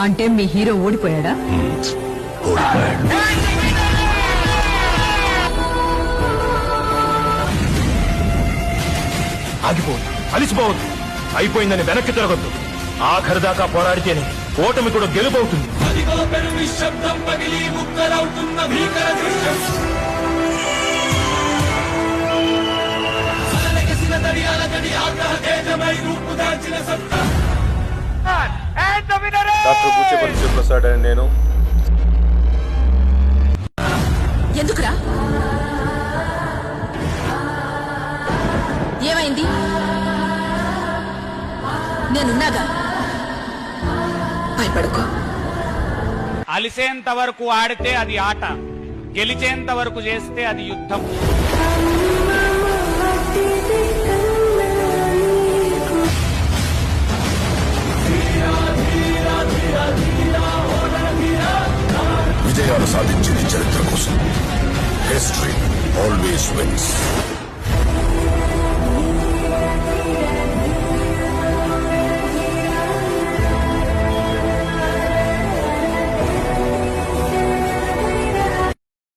అంటే మీ హీరో ఓడిపోయాడా? ఓడిపోయాడు ఆగిపోవద్దు. అలిసిపోవద్దు. అయిపోయిందని వెనక్కి తిరగొద్దు. ఆఖరి దాకా పోరాడితేనే ఓటమి కూడా గెలుపవుతుంది. ఆగ్రహ తేజమై రూపుదాల్చిన సత్తా. డాక్టర్ బుచ్చపల్లి శివప్రసాద్ అని నేను. ఎందుకురా? ఏమైంది? నేనున్నాగా? భయపడుకో. అలిసేంత వరకు ఆడితే అది ఆట గెలిచేంత వరకు చేస్తే అది యుద్ధం. విజయాలు సాధించిన చరిత్ర కోసం. History always wins